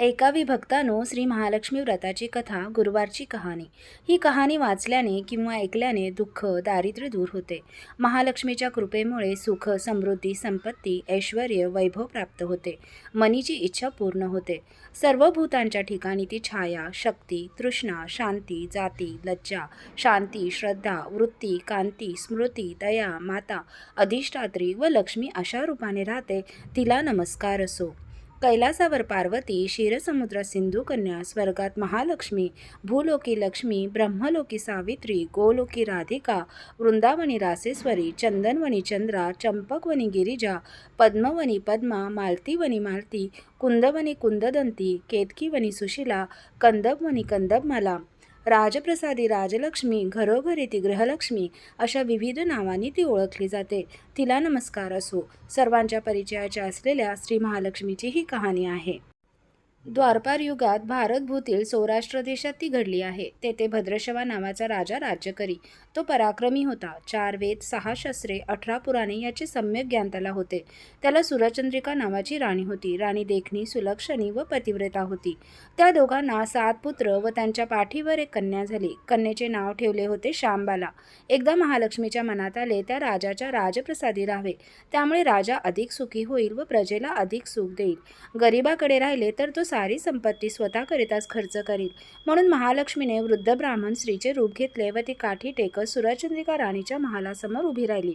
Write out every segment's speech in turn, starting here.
एकावी भक्तानो श्री महालक्ष्मी व्रताची कथा गुरुवारची कहाणी. ही कहाणी वाचल्याने किंवा ऐकल्याने दुःख दारिद्र्य दूर होते. महालक्ष्मीच्या कृपेमुळे सुख समृद्धी संपत्ती ऐश्वर वैभव प्राप्त होते. मनीची इच्छा पूर्ण होते. सर्व भूतांच्या ठिकाणी ती छाया शक्ती तृष्णा शांती जाती लज्जा शांती श्रद्धा वृत्ती कांती स्मृती दया माता अधिष्ठात्री व लक्ष्मी अशा रूपाने राहते. तिला नमस्कार असो. कैलासावर पार्वती क्षीरसमुद्र सिंधू कन्या स्वर्गात महालक्ष्मी भूलोकी लक्ष्मी ब्रह्मलोकी सावित्री गोलोकी राधिका वृंदावनी रासेश्वरी चंदनवनी चंद्रा चंपकवनी गिरिजा पद्मवनी पद्मा मालतीवनी मालती कुंदवनी कुंददंती केतकीवनी सुशिला कंदबवनी कंदबमाला राजप्रसादी राजलक्ष्मी घरोघरी ती गृहलक्ष्मी अशा विविध नावांनी ती ओळखली जाते. तिला नमस्कार असो. सर्वांच्या परिचयाच्या असलेल्या श्री महालक्ष्मीची ही कहाणी आहे. द्वारपार युगात भारतभूतील सौराष्ट्र देशात ती घडली आहे. तेथे भद्रशवा नावाचा राजा राज्य करी. तो पराक्रमी होता. चार वेद सहा शस्त्रे अठरा पुराणे याचे सम्यक ज्ञान त्याला होते. त्याला सुरचंद्रिका नावाची राणी होती. राणी देखणी सुलक्षणी व पतिव्रता होती. त्या दोघांना सात पुत्र व त्यांच्या पाठीवर एक कन्या झाली. कन्येचे नाव ठेवले होते शांबाला एकदा महालक्ष्मीच्या मनात आले त्या राजाच्या राजप्रसादी राहावे. त्यामुळे राजा अधिक सुखी होईल व प्रजेला अधिक सुख देईल. गरिबाकडे राहिले तर तो सारी संपत्ती स्वतःकरिताच खर्च करील म्हणून महालक्ष्मीने वृद्ध ब्राह्मण स्त्रीचे रूप घेतले व ती काठी टेकत सुरचंद्रिका राणीच्या महालासमोर उभी राहिली.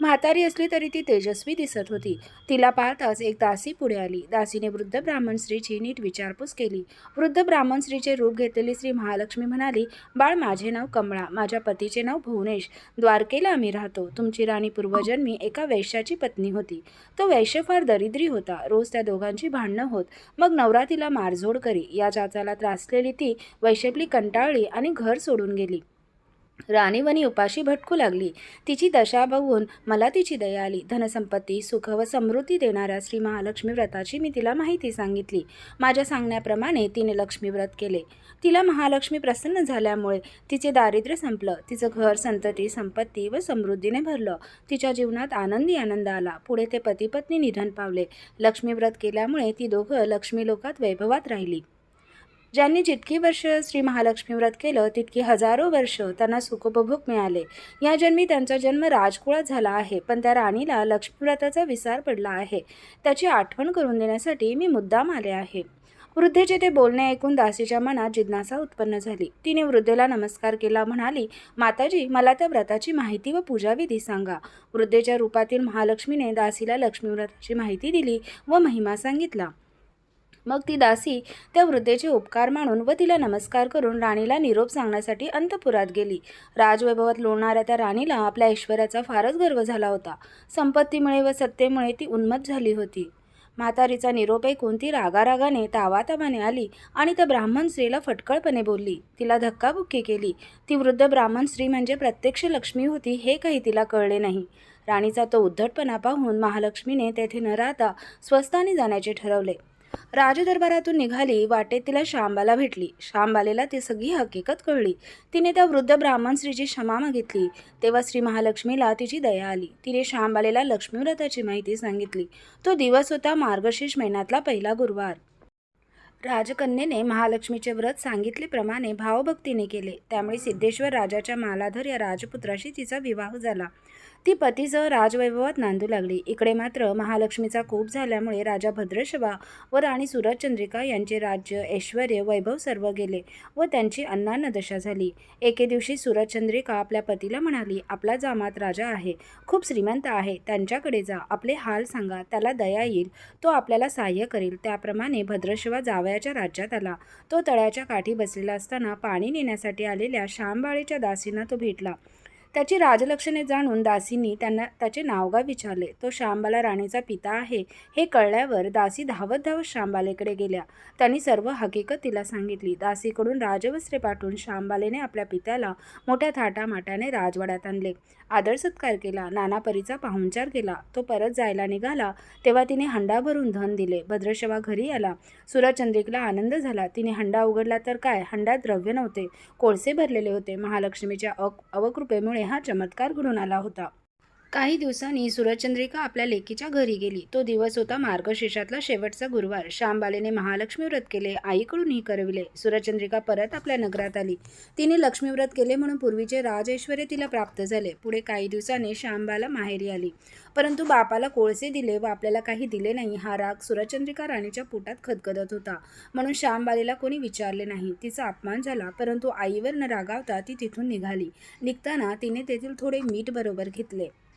म्हातारी असली तरी ती तेजस्वी दिसत होती. तिला पाहताच एक दासी पुढे आली. दासीने वृद्ध ब्राह्मण स्त्रीची नीट विचारपूस केली. वृद्ध ब्राह्मण स्त्रीचे रूप घेतलेली श्री महालक्ष्मी म्हणाली बाळ माझे नाव कमळा माझ्या पतीचे नाव भुवनेश. द्वारकेला आम्ही राहतो. तुमची राणी पूर्वजन्मी एका वैश्याची पत्नी होती. तो वैश्य फार दरिद्री होता. रोज त्या दोघांची भांडणं होत. मग नवरात्री तिला मारझोड करी या जाचाला त्रासलेली ती वैशपली कंटाळली आणि घर सोडून गेली. राणीवनी उपाशी भटकू लागली. तिची दशा बघून मला तिची दया आली. धनसंपत्ती सुख व समृद्धी देणाऱ्या श्री महालक्ष्मी व्रताची मी तिला माहिती सांगितली. माझ्या सांगण्याप्रमाणे तिने लक्ष्मी व्रत केले. तिला महालक्ष्मी प्रसन्न झाल्यामुळे तिचे दारिद्र्य संपलं. तिचं घर संतती संपत्ती व समृद्धीने भरलं. तिच्या जीवनात आनंदी आनंद आला. पुढे ते पतीपत्नी निधन पावले. लक्ष्मी व्रत केल्यामुळे ती दोघं लक्ष्मी लोकात वैभवात राहिली. ज्यांनी जितकी वर्ष श्री महालक्ष्मी व्रत केलं तितकी हजारो वर्ष त्यांना सुखोपभोग मिळाले. या जन्मी त्यांचा जन्म राजकुळात झाला आहे पण त्या राणीला लक्ष्मीव्रताचा विसार पडला आहे. त्याची आठवण करून देण्यासाठी मी मुद्दाम आले आहे. वृद्धेचे ते बोलणे ऐकून दासीच्या मनात जिज्ञासा उत्पन्न झाली. तिने वृद्धेला नमस्कार केला म्हणाली माताजी मला त्या व्रताची माहिती व पूजाविधी सांगा. वृद्धेच्या रूपातील महालक्ष्मीने दासीला लक्ष्मीव्रताची माहिती दिली व महिमा सांगितला. मग ती दासी त्या वृद्धेचे उपकार मानून व तिला नमस्कार करून राणीला निरोप सांगण्यासाठी अंतपुरात गेली. राजवैभवात लोणाऱ्या त्या राणीला आपल्या ऐश्वर्याचा फारच गर्व झाला होता. संपत्तीमुळे व सत्तेमुळे ती उन्मत झाली होती. म्हातारीचा निरोप ऐकून ती रागारागाने तावातावाने आली आणि त्या ब्राह्मण स्त्रीला फटकळपणे बोलली. तिला धक्काबुक्की केली. ती वृद्ध ब्राह्मण स्त्री म्हणजे प्रत्यक्ष लक्ष्मी होती हे काही तिला कळले नाही. राणीचा तो उद्धटपणा पाहून महालक्ष्मीने तेथे न राहता स्वस्थानी जाण्याचे ठरवले. राजदरबारातून निघाली वाटेत तिला शांबाला भेटली. शांबालेला ती सगळी हकीकत कळली. तिने त्या वृद्ध ब्राह्मण स्त्रीची क्षमा मागितली. तेव्हा श्री महालक्ष्मीला तिची दया आली. तिने शांबालेला लक्ष्मीव्रताची माहिती सांगितली. तो दिवस होता मार्गशीर्ष महिन्यातला पहिला गुरुवार. राजकन्येने महालक्ष्मीचे व्रत सांगितलेप्रमाणे भावभक्तीने केले. त्यामुळे सिद्धेश्वर राजाच्या मालाधर या राजपुत्राशी तिचा विवाह झाला. ती पतीसह राजवैभवात नांदू लागली. इकडे मात्र महालक्ष्मीचा कोप झाल्यामुळे राजा भद्रशवा व राणी सुरजचंद्रिका यांचे राज्य ऐश्वर वैभव सर्व गेले व त्यांची अन्नान्न दशा झाली. एके दिवशी सुरचंद्रिका आपल्या पतीला म्हणाली आपला जामात राजा आहे. खूप श्रीमंत आहे. त्यांच्याकडे जा. आपले हाल सांगा. त्याला दया येईल. तो आपल्याला सहाय्य करेल. त्याप्रमाणे भद्रशिवा जावयाच्या राज्यात आला. तो तळ्याच्या काठी बसलेला असताना पाणी नेण्यासाठी आलेल्या श्यामबाळेच्या दासींना तो भेटला. त्याची राजलक्षणे जाणून दासींनी त्यांना त्याचे नावगाव विचारले. तो श्यामबाला राणीचा पिता आहे. हे कळल्यावर दासी धावत धावत शांबालेकडे गेल्या. त्यांनी सर्व हकीकत तिला सांगितली. दासीकडून राजवस्त्रे पाठवून श्यामबालेने आपल्या पित्याला मोठ्या थाटामाटाने राजवाड्यात आणले. आदर सत्कार केला. नानापरीचा पाहुणचार केला. तो परत जायला निघाला. तेव्हा तिने हंडा भरून धन दिले. भद्रशवा घरी आला. सुरचंद्रिकला आनंद झाला. तिने हंडा उघडला तर काय? हंडात द्रव्य नव्हते. कोळसे भरलेले होते. महालक्ष्मीच्या अ अवकृपेमुळे हा चमत्कार घडून आला होता. काही दिवसांनी सूरजचंद्रिका आपल्या लेकीच्या घरी गेली. तो दिवस होता मार्गशीर्षातला शेवटचा गुरुवार. श्यामबालेने महालक्ष्मी व्रत केले आईकडूनही करविले. सूरजचंद्रिका परत आपल्या नगरात आली. तिने लक्ष्मी व्रत केले म्हणून पूर्वीचे राजऐश्वर्य तिला प्राप्त झाले. पुढे काही दिवसांनी श्यामबाला माहेरी आली. परंतु बापाला कोळसे दिले व आपल्याला काही दिले नाही हा राग सूरजचंद्रिका राणीच्या पोटात खदखदत होता. म्हणून श्यामबालेला कोणी विचारले नाही. तिचा अपमान झाला परंतु आईवर न रागावता ती तिथून निघाली. निघताना तिने तेथील थोडे मीठ बरोबर घेतले.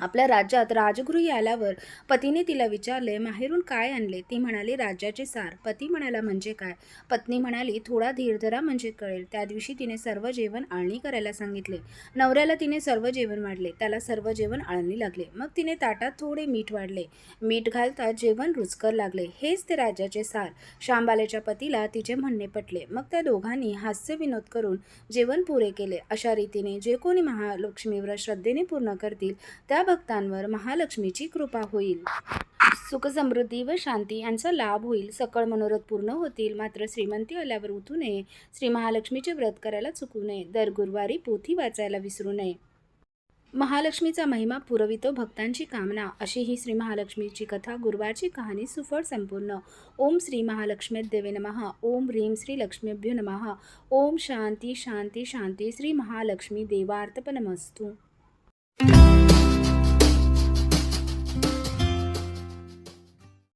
आपल्या राज्यात राजगृही आल्यावर पतीने तिला विचारले माहेरून काय आणले? ती म्हणाली राज्याचे सार. पती म्हणाला म्हणजे काय? पत्नी म्हणाली थोडा धीर धरा म्हणजे कळेल. त्या दिवशी तिने सर्व जेवण आळणी करायला सांगितले. नवऱ्याला तिने सर्व जेवण वाढले त्याला सर्व जेवण आळणी लागले. मग तिने ताटात थोडे मीठ वाढले. मीठ घालता जेवण रुचकर लागले. हेच ते राज्याचे सार. शांबालेच्या पतीला तिचे म्हणणे पटले. मग त्या दोघांनी हास्य विनोद करून जेवण पुरे केले. अशा रीतीने जे कोणी महालक्ष्मीवर श्रद्धेने पूर्ण करतील त्या भक्तांवर महालक्ष्मीची कृपा होईल. सुख समृद्धी व शांती यांचा लाभ होईल. सकळ मनोरथ पूर्ण होतील. मात्र श्रीमंती आल्यावर उठू नये. श्री महालक्ष्मीचे व्रत करायला चुकू नये. दर गुरुवारी पोथी वाचायला विसरू नये. महालक्ष्मीचा महिमा पुरवितो भक्तांची कामना. अशी ही श्री महालक्ष्मीची कथा गुरुवारची कहाणी सुफळ संपूर्ण. ओम श्री महालक्ष्मी देवे नमः. ओम ह्रीं श्री लक्ष्मीभ्यो नमः. ओम शांती शांती शांती. श्री महालक्ष्मी देवार्पणमस्तु.